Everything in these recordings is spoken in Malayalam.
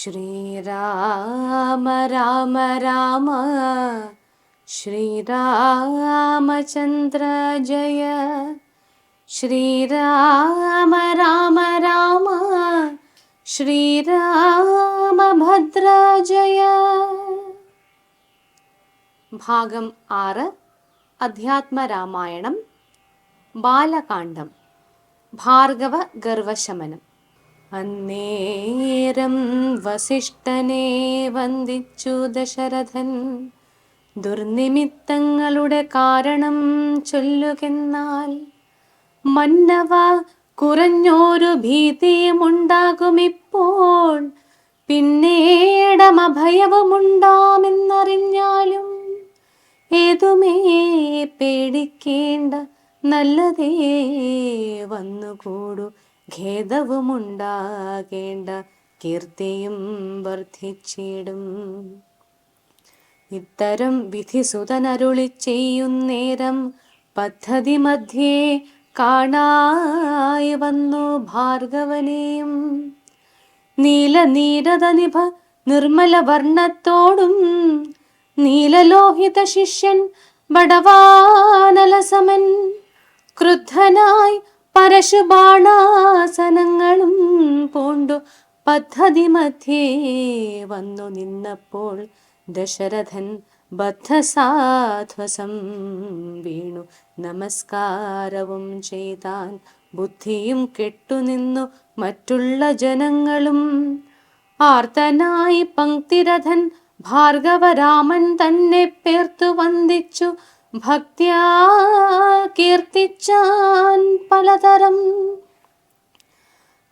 श्रीराम राम राम। श्रीरामचन्द्र जय। श्रीराम राम राम। श्रीरामभद्राजय भागम् आर अध्यात्मरामायणं बालकाण्डं भार्गवगर्वशमनम् അന്നേരം വസിഷ്ഠനെ വന്ദിച്ചു ദശരഥൻ. ദുർനിമിത്തങ്ങളുടെ കാരണം ചൊല്ലുകെന്നാൽ മന്നവ കുറഞ്ഞൊരു ഭീതിയുമുണ്ടാകുമിപ്പോൾ പിന്നീടമഭയവുമുണ്ടാമെന്നറിഞ്ഞാലും ഏതുമേ പേടിക്കേണ്ട നല്ലതേ വന്നുകൂടു ഖേദവുമുണ്ടാകേണ്ട കീർത്തിയും വർദ്ധിച്ചിടും. ഇത്തരം വിധിസുതനരുളി ചെയ്യുന്നേരം പദ്ധതി മധ്യേ കാണായി വന്നു ഭാർഗവനെയും. നീല നീരതനിഭ നിർമ്മല വർണത്തോടും നീലലോഹിത ശിഷ്യൻ ബടവാനലസമൻ ക്രുദ്ധനായി പരശുബാണാസനങ്ങളും പൂണ്ടു. പദ്ധതി മധ്യേ വന്നു നിന്നപ്പോൾ ദശരഥൻ ബദ്ധസാധ്വസം വീണു. നമസ്കാരവും ചെയ്താൻ ബുദ്ധിയും കെട്ടുനിന്നു മറ്റുള്ള ജനങ്ങളും. ആർത്തനായി പങ്ക്തിരഥൻ ഭാർഗവരാമൻ തന്നെ പേർത്തു വന്ദിച്ചു. ഭക്ത്യാ കീർത്തിച്ചാൻ പലതരം.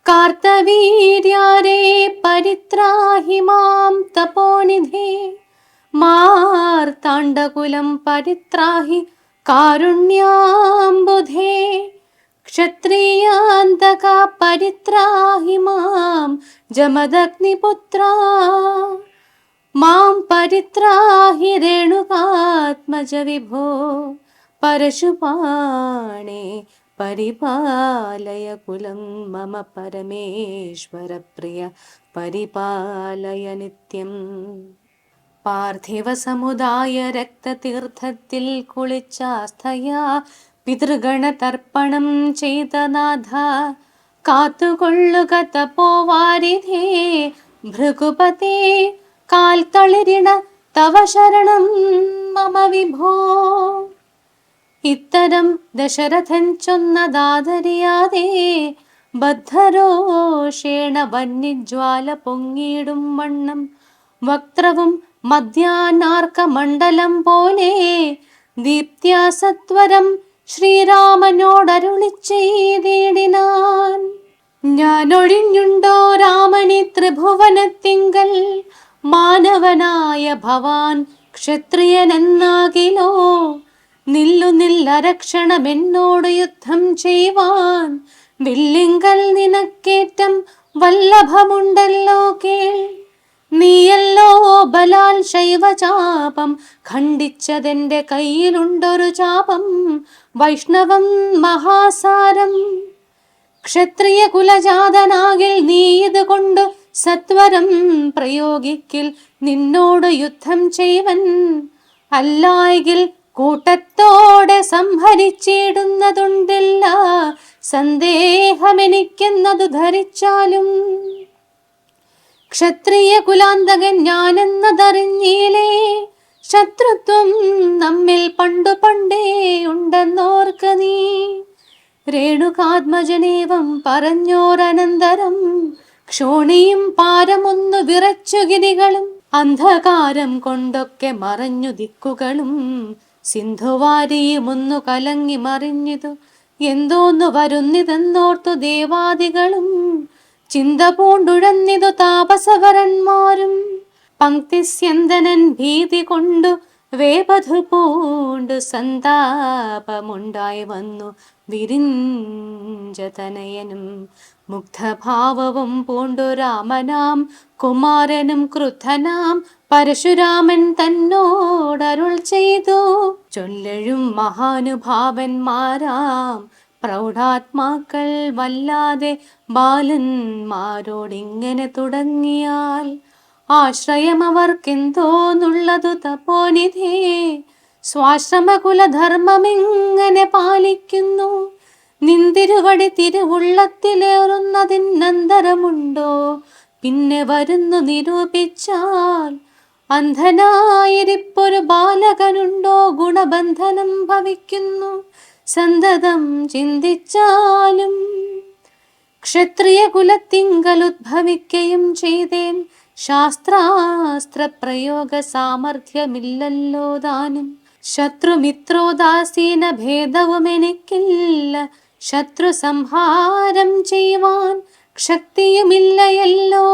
കാർത്തവീര്യാരേ പരിത്രാഹി മാം തപോനിധി. മാർത്താണ്ഡകുലം പരിത്രാഹി കാരുണ്യാംബുധേ. ക്ഷത്രിയാന്തക പരിത്രാഹി മാം ജമദഗ്നിപുത്ര. മാം പരിത്രാഹി രേണുകാത്മജ വിഭോ പരശുപാണേ പരിപാലയ കുലം മമ പരമേശ്വര പ്രിയ പരിപാലയ നിത്യം പാർത്ഥിവ സമുദായ രക്തതീർത്ഥത്തിൽ കുളിച്ചാസ്ഥയാ പിതൃഗണ തർപ്പണം ചെയ്ത നാഥ കാത്തുകൊള്ളുക തപോവാരിധേ ഭൃഗുപതേ കാൽ തളിരിണ തവ ശരണം മമ വിഭോ. ഇത്തരം ദശരഥൻ ചൊന്നതാദരിയാതെ ബദ്ധരോഷേണ വന്യജ്വാല പൊങ്ങിയിടും വണ്ണം. വക്രവും മധ്യാനാർക്ക മണ്ഡലം പോലെ ദീപ്ത്യാസത്വരം ശ്രീരാമനോടരുളി ചെയ്തിടിനാൻ. ഞാനൊഴിഞ്ഞുണ്ടോ രാമണി ത്രിഭുവനത്തിങ്കൽ മാനവനായ ഭവാൻ ക്ഷത്രിയനെന്നാകിലോ? നില്ലു നില്ലരക്ഷണമെന്നോട് യുദ്ധം ചെയ്യുവാൻ വില്ലിങ്കൽ നിനക്കേറ്റം വല്ലഭമുണ്ടല്ലോ കേൾ. നീയല്ലോ ബലാൽ ശൈവചാപം ഖണ്ഡിച്ചതെന്റെ കയ്യിലുണ്ടൊരു ചാപം വൈഷ്ണവം മഹാസാരം. ക്ഷത്രിയ കുലജാതനാകിൽ നീ ഇത് കൊണ്ട് സത്വരം പ്രയോഗിക്കിൽ നിന്നോട് യുദ്ധം ചെയ്വൻ. അല്ലായെങ്കിൽ കൂട്ടത്തോടെ സംഹരിച്ചിടുന്നതുണ്ടില്ല. സന്ദേഹമെനിക്കെന്നതു ധരിച്ചാലും ക്ഷത്രിയ കുലാന്തകൻ ഞാനെന്നതറിഞ്ഞീലേ ശത്രുത്വം നമ്മിൽ പണ്ടു പണ്ടേ ഉണ്ടെന്നോർക്ക നീ. രേണുകാത്മജനേവം പറഞ്ഞോരനന്തരം ക്ഷോണിയും പാരമൊന്നു വിറച്ചു ഗിരികളും അന്ധകാരം കൊണ്ടൊക്കെ മറഞ്ഞു ദിക്കുകളും സിന്ധുവാരിയുമൊന്നു കലങ്ങി മറിഞ്ഞിതു എന്തോന്നു വരുന്നിതെന്നോർത്തു ദേവാദികളും ചിന്ത പൂണ്ടുഴന്നിതു താപസവരന്മാരും പങ്ക്തിസ്യന്തനൻ ഭീതി കൊണ്ടു വേപധു പൂണ്ടു സന്താപമുണ്ടായി വന്നു വിരിഞ്ചതനയനും മുഗ്ധഭാവവും പൂണ്ടു രാമനാം കുമാരനും ക്രുദ്ധനാം പരശുരാമൻ തന്നോടരുൾ ചെയ്തു. ചൊല്ലഴും മഹാനുഭാവന്മാരാം പ്രൗഢാത്മാക്കൾ വല്ലാതെ ബാലന്മാരോടിങ്ങനെ തുടങ്ങിയാൽ ആശ്രയം അവർക്കെന്തോന്നുള്ളതു തപോനിധേ സ്വാശ്രമകുലധർമ്മമിങ്ങനെ പാലിക്കുന്നു? നിന്തിരുവടി തിരുവുള്ളത്തിലേറുന്നതിനന്തരമുണ്ടോ? പിന്നെ വരുന്നു നിരൂപിച്ചാൽ അന്ധനായിരിപ്പൊരു ബാലകനുണ്ടോ? ഗുണബന്ധനം ഭവിക്കുന്നു. സന്തതം ചിന്തിച്ചാലും ക്ഷത്രിയ കുലത്തിങ്കൽ ഉദ്ഭവിക്കുകയും ചെയ്തേൻ. ശാസ്ത്രാസ്ത്ര പ്രയോഗ സാമർഥ്യമില്ലല്ലോ താനും. ശത്രുമിത്രോദാസീന ഭേദവും എനിക്കില്ല ശത്രു സംഹാരം ചെയ്യുവാൻ ശക്തിയുമില്ലയല്ലോ.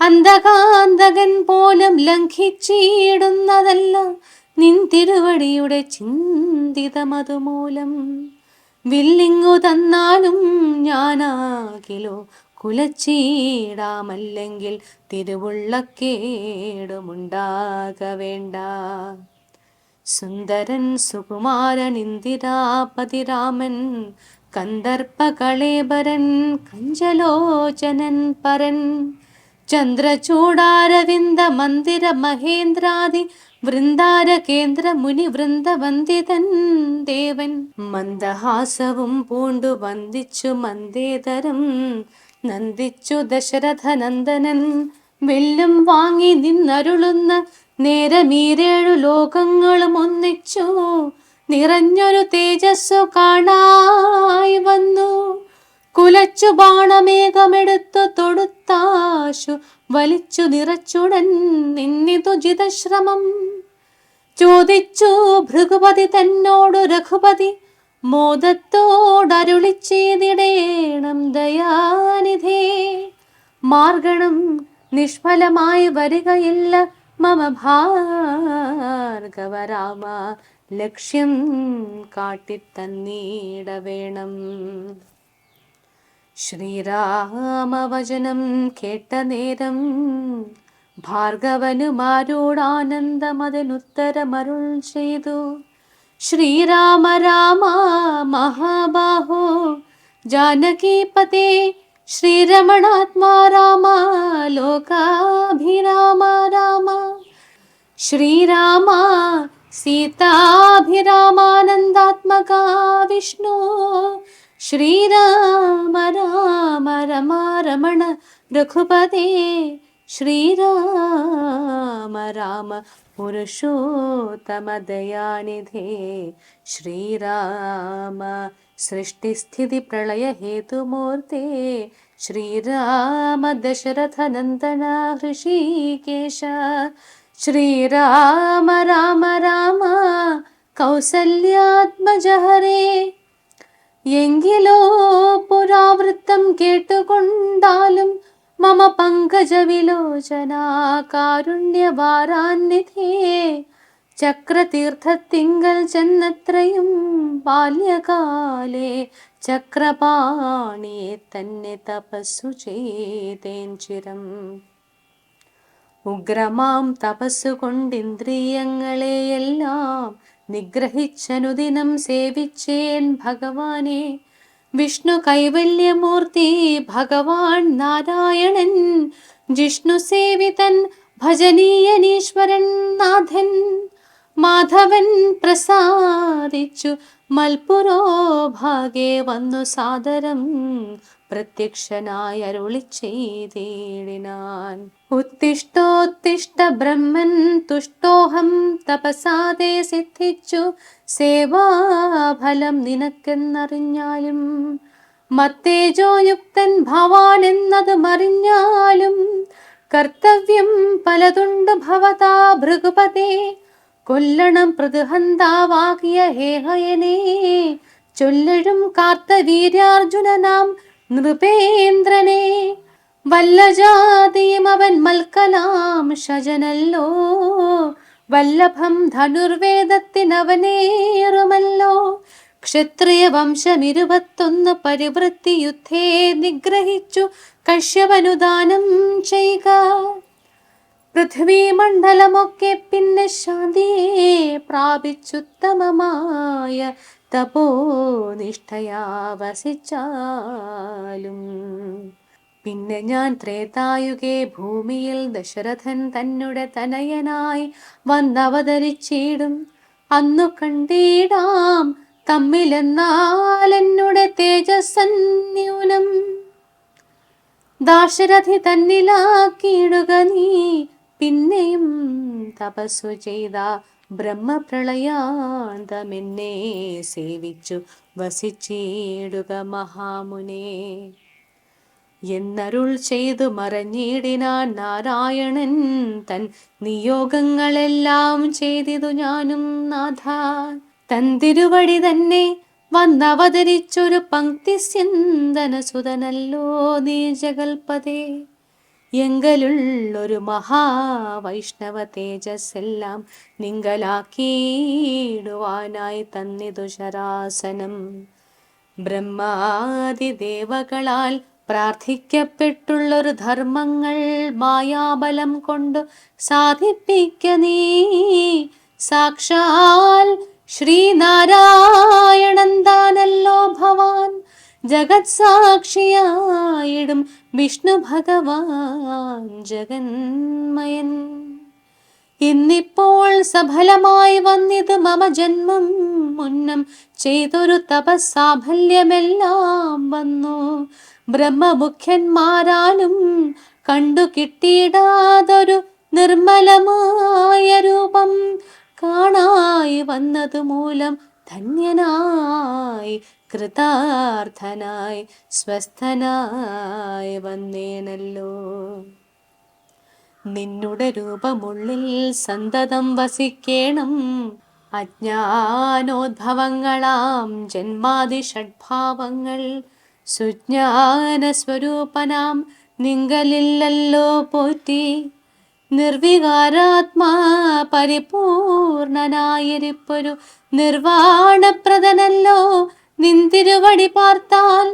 അന്ധകാന്തകൻ പോലും ലംഘിച്ചിടുന്നതല്ല നിൻ തിരുവടിയുടെ ചിന്തിതമതുമൂലം. വില്ലിങ്ങു തന്നാലും ഞാനാകിലോ കുലച്ചീടാമല്ലെങ്കിൽ തിരുവുള്ളക്കേടുമുണ്ടാക വേണ്ട സുന്ദരൻ സുകുമാരൻ ഇന്ദിരാപതിരാമൻ കന്ദർപ്പകളേബരൻ കഞ്ചലോചനൻ പരൻ. ചന്ദ്രചൂടാരവിന്ദ മന്ദിര മഹേന്ദ്രാദി വൃന്ദാര കേന്ദ്ര മുനി വൃന്ദവന്ദിതൻ ദേവൻ. മന്ദഹാസവും പൂണ്ടു വന്ദിച്ചു മന്ദേതരം നന്ദിച്ചു ദശരഥനന്ദനൻ. വെല്ലും വാങ്ങി നിന്നരുളുന്ന നേരമീരേഴു ലോകങ്ങളും ഒന്നിച്ചു. നിറഞ്ഞൊരു തേജസ്സു കാണായി വന്നു. കുലച്ചു ബാണമേഘമെടുത്തു തൊടുത്താശു. വലിച്ചു നിറച്ചുടൻ നിന്നിതു ജിതശ്രമം. ചോദിച്ചു ഭൃഗുപതി തന്നോടു രഘുപതി മോദത്തോടരുളി ചെയ്തിടേണം ദയാനിധേ. മാർഗണം നിഷ്ഫലമായി വരികയില്ല. മമ ഭാർഗവ രാമ ലക്ഷ്യം കാട്ടിത്തന്നീടവേണം. ശ്രീരാമവചനം കേട്ട നേരം ഭാർഗവനുമാരോടാനന്ദമതിനുത്തരമരുൾ ചെയ്തു. ശ്രീരാമ രാമ മഹാബാഹോ ജാനകീപതേ श्रीरमणात्मा राम लोकाभिराम राम। श्रीराम सीताभिरामानन्दात्मका विष्णु। श्रीराम राम रम रमण रघुपते। ശ്രീരാമ രാമ പുരുഷോത്തമദയാനിധേ ശ്രീരാമ സൃഷ്ടിസ്ഥിതി പ്രളയ ഹേതുമൂർത്തേ ശ്രീരാമ ദശരഥനന്ദന ഹൃഷീകേശ ശ്രീരാമ രാമ രാമ കൗസല്യാത്മജ ഹരേ എങ്കിലോ പുരാവൃത്തം കേട്ടുകൊണ്ടാലും മമ പങ്കജ വിലോചന കാരുണ്യവാരാന്നിധേ ചക്രതീർത്ഥത്തിങ്കൽ ചെന്നത്രയും ബാല്യകാലേ ചക്രപാണിയെ തന്നെ തപസ്സു ചെയ്തേൻ ചിരം. ഉഗ്രമാം തപസ്സുകൊണ്ടിന്ദ്രിയങ്ങളെയെല്ലാം നിഗ്രഹിച്ചനുദിനം സേവിച്ചേൻ ഭഗവാനെ വിഷ്ണു കൈവല്യമൂർത്തി ഭഗവാൻ നാരായണൻ ജിഷ്ണു സേവിതൻ ഭജനീയനീശ്വരൻ നാഥൻ. മാധവൻ പ്രസാദിച്ചു മൽപുരോ ഭാഗേ വന്നു സാദരം. പ്രത്യക്ഷനായി അരുളി ചെയ്തേടിനാൻ. ഉത്തിഷ്ടോത്തിഷ്ട ബ്രഹ്മൻ തുഷ്ടോഹം തപസാതെ സിദ്ധിച്ചു. സേവാഫലം നിനക്കെന്നറിഞ്ഞാലും മത്തേജോയുക്തൻ ഭവാൻ എന്നത് മറിഞ്ഞാലും കർത്തവ്യം പലതുണ്ട് ഭവതാ ഭൃഗുപതേ. കൊല്ലണം പ്രതിഹന്താവാകിയ ഹേഹയനെ. ചൊല്ലഴും കാർത്തവീര്യാർജുനനാം നൃപേന്ദ്രനെ വല്ലജാതിയും അവൻ മൽക്കലാം ശജനല്ലോ. വല്ലഭം ധനുർവേദത്തിനവനേറുമല്ലോ. ക്ഷത്രിയ വംശം ഇരുപത്തൊന്ന് പരിവൃത്തി യുദ്ധേ നിഗ്രഹിച്ചു കശ്യപനുദാനം ചെയ്യുക. പൃഥ്വി മണ്ഡലമൊക്കെ പിന്നെ ശാന്തിയെ പ്രാപിച്ചുത്തമമായ തപോനിഷ്ഠയാ വസിച്ചാലും പിന്നെ ഞാൻ ത്രേതായുഗേ ഭൂമിയിൽ ദശരഥൻ തന്നെ തനയനായി വന്നവതരിച്ചിടും. അന്നു കണ്ടിടാം തമ്മിലെന്നാലെന്നുടെ തേജസ്സന്യൂനം. ദാശരഥി തന്നിലാക്കിയിടുക നീ പിന്നെയും തപസ്സു ചെയ്ത ബ്രഹ്മപ്രളയാന്തമെന്നെ സേവിച്ചു വസിച്ചിടുക മഹാമുനെ. എന്നരുൾ ചെയ്തു മറഞ്ഞിടിനാൻ നാരായണൻ തൻ നിയോഗങ്ങളെല്ലാം ചെയ്തിതു ഞാനും നാഥ. തൻ തിരുവടി തന്നെ വന്നവതരിച്ചൊരു പങ്ക്തി സുതനല്ലോ നീ ജഗൽപതേ എങ്കലുള്ളൊരു മഹാവൈഷ്ണവ തേജസ്സെല്ലാം നിങ്കലാക്കിയിടുവാനായി തന്നിതു ശരാസനം. ബ്രഹ്മാതിദേവകളാൽ പ്രാർത്ഥിക്കപ്പെട്ടുള്ളൊരു ധർമ്മങ്ങൾ മായാബലം കൊണ്ട് സാധിപ്പിക്ക നീ. സാക്ഷാൽ ശ്രീനാരായണൻ താനല്ലോ ഭവാൻ. ജഗത് സാക്ഷിയായിടും വിഷ്ണു ഭഗവാൻ ജഗന്മയൻ. ഇന്നിപ്പോൾ സഫലമായി വന്നിത് മമ ജന്മം മുന്നം ചെയ്തൊരു തപസ്സാഫല്യമെല്ലാം വന്നു. ബ്രഹ്മമുഖ്യന്മാരാലും കണ്ടു കിട്ടിയിടാതൊരു നിർമ്മലമായ രൂപം കാണായി വന്നതു മൂലം ധന്യനായി കൃതാർത്ഥനായി സ്വസ്ഥനായി വന്നേനല്ലോ. നിന്നുടെ രൂപമുള്ളിൽ സന്തതം വസിക്കേണം. അജ്ഞാനോദ്ഭവങ്ങളാം ജന്മാതി ഷഡ്ഭാവങ്ങൾ സുജ്ഞാന സ്വരൂപനാം നിങ്കലില്ലല്ലോ പോറ്റി. നിർവികാരാത്മാ പരിപൂർണനായിരിപ്പൊരു നിർവാണപ്രദനല്ലോ. നിന്തിരുവടി പാർത്താൽ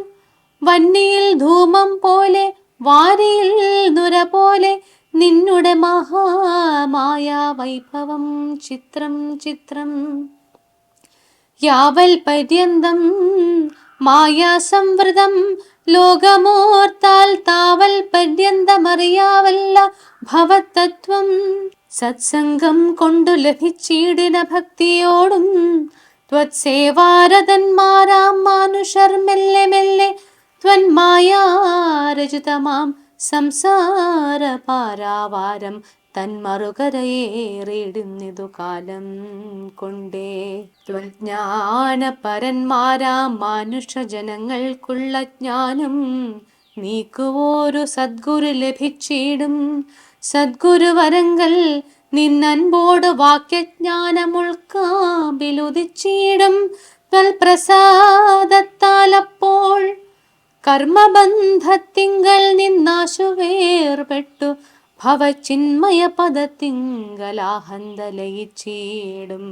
വന്നിയിൽ ധൂമം പോലെ വാരിയിൽ നുര പോലെ നിന്നുടെ മഹാമായ വൈഭവം ചിത്രം ചിത്രം. യാവൽ പര്യന്തം മായാസംവൃതം ലോകമോർത്താൽ താവൽ പര്യന്തമറിയാവല്ല ഭവതത്വം. സത്സംഗം കൊണ്ടു ലഭിച്ചിടിന ഭക്തിയോടും ത്വത്സേവാരതന്മാരാം മാനുഷർ മെല്ലെ മെല്ലെ ത്വന്മായാരചിതമാം സംസാര പാരാവാരം തന്മറുകരയേറിയിടുന്നിതു കാലം കൊണ്ടേ. ജ്ഞാനപരന്മാരാം മാനുഷജനങ്ങൾക്കുള്ള ജ്ഞാനം നീക്കുവോരു സദ്ഗുരു ലഭിച്ചിടും. സദ്ഗുരുവരങ്ങൾ നിന്നൻപോട് വാക്യജ്ഞാനമുൾക്കാമ്പിലുദിച്ചിടും പ്രസാദത്താലപ്പോൾ കർമ്മബന്ധത്തിങ്കൽ നിന്നാശുവേർപെട്ടു ഭവചിന്മയ പദത്തിങ്കലാഹന്തലയിച്ചിടും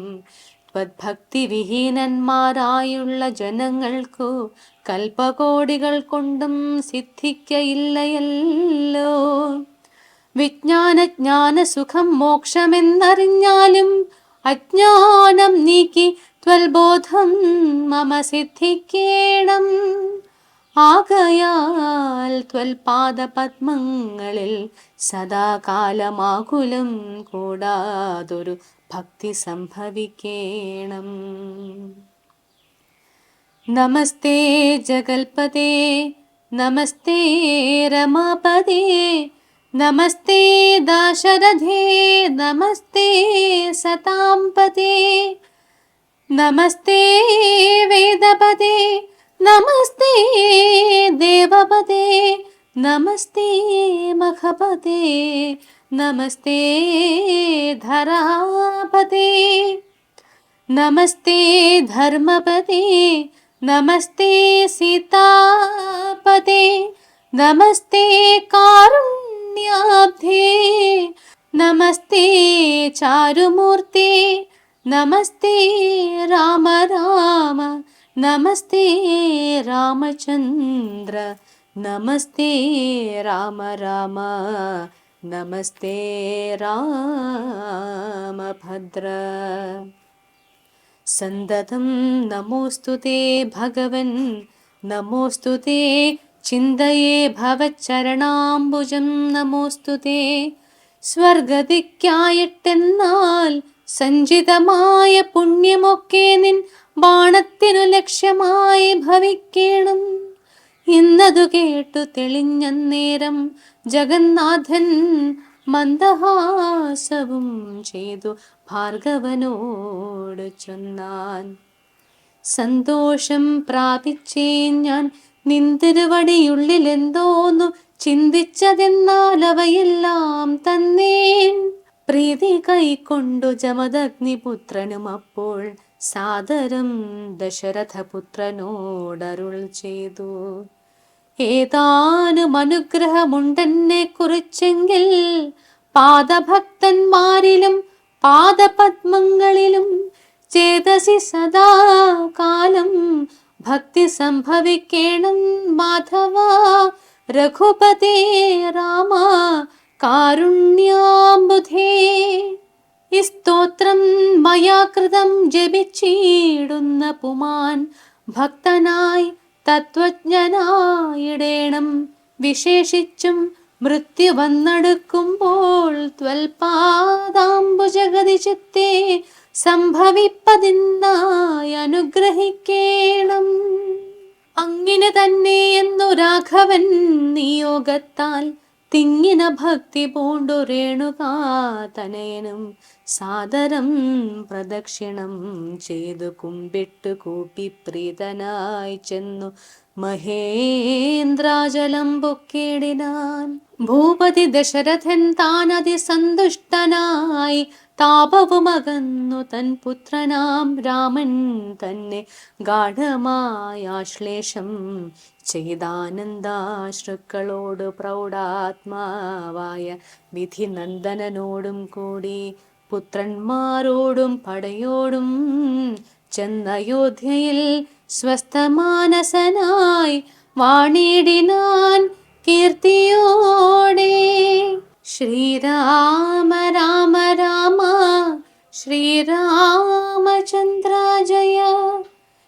ഭക്തിവിഹീനന്മാരായുള്ള ജനങ്ങൾക്കു കൽപ്പകോടികൾ കൊണ്ടും സിദ്ധിക്കയില്ലയല്ലോ. വിജ്ഞാനജ്ഞാന സുഖം മോക്ഷമെന്നറിഞ്ഞാലും അജ്ഞാനം നീക്കി ത്വൽബോധം മമ സിദ്ധിക്കേണം. ആകയാൽ ത്വൽപാദപത്മങ്ങളിൽ സദാകാലമാകുലം കൂടാതൊരു ഭക്തി സംഭവിക്കേണം. നമസ്തേ ജഗൽപതേ നമസ്തേ नमस्ते दाशरथे नमस्ते सताम्पते नमस्ते वेदपते नमस्ते देवपते नमस्ते मखपते नमस्ते धरापते नमस्ते धर्मपते नमस्ते सीतापते नमस्ते कारुण्य नमस्ते चारुमूर्ते। नमस्ते राम राम। नमस्ते रामचन्द्र नमस्ते राम राम। नमस्ते रामभद्र। रामभद्रन्दतं नमोऽस्तु ते भगवन्। नमोऽस्तु ते ചിന്തയേ ഭവച്ചരണാംബുജം നമോസ്തു സ്വർഗതിക്കായിട്ടെന്നാൽ സഞ്ചിതമായ പുണ്യമൊക്കെ നിൻ ബാണത്തിനു ലക്ഷ്യമായി ഭവിക്കണം. എന്നതു കേട്ടു തെളിഞ്ഞ നേരം ജഗന്നാഥൻ മന്ദഹാസവും ചെയ്തു ഭാർഗവനോട് ചൊന്നാൻ. സന്തോഷം പ്രാപിച്ചേ ഞാൻ നിന്തിരുവടിയുള്ളിൽ എന്തോന്നു ചിന്തിച്ചതെന്നാൽ അവയെല്ലാം തന്നേൻ. പ്രീതി കൈക്കൊണ്ടു ജമദഗ്നിപുത്രനും അപ്പോൾ സാദരം ദശരഥപുത്രനോടരുൾ ചെയ്തു. ഏതാനും അനുഗ്രഹമുണ്ടെന്നെ കുറിച്ചെങ്കിൽ പാദഭക്തന്മാരിലും പാദപത്മങ്ങളിലും ചേതസി സദാ കാലം ഭക്തി സംഭവിക്കണം മാധവ. രഘുപതേ രാമ കാരുണ്യാംബുധേ. ഈ സ്തോത്രം മയാ കൃതം ജപിച്ചിടുന്ന പുമാൻ ഭക്തനായി തത്വജ്ഞനായിടേണം. വിശേഷിച്ചും മൃത്യു വന്നെടുക്കുമ്പോൾ ത്വൽപാദാംബുജഗതി ചിത്തെ സംഭവിപ്പതിന്നായി അനുഗ്രഹിക്കേണം. അങ്ങിനെ തന്നെ എന്നു രാഘവൻ നിയോഗത്താൽ തിങ്ങിന ഭക്തി പൂണ്ടു രേണുകാതനയനും സാദരം പ്രദക്ഷിണം ചെയ്തു കുമ്പിട്ട് കൂപ്പി പ്രീതനായി ചെന്നു. മഹേന്ദ്രാചലം പൊക്കേടിനാൻ ഭൂപതി ദശരഥൻ താനതി സന്തുഷ്ടനായി താപവുമകന്നു തൻ പുത്രനാം രാമൻ തന്നെ ഗാഠമായ ആശ്ലേഷം ചെയ്താനന്ദാശ്രുക്കളോട് പ്രൗഢാത്മാവായ വിധി നന്ദനനോടും കൂടി പുത്രന്മാരോടും പടയോടും ചെന്നയോധ്യയിൽ സ്വസ്ഥമാനസനായി വാണിടിനാൻ കീർത്തിയോടെ. श्रीराम राम राम श्रीरामचन्द्र जय।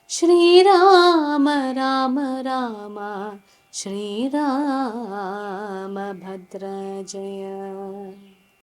श्रीराम राम राम श्रीराम भद्रा जय।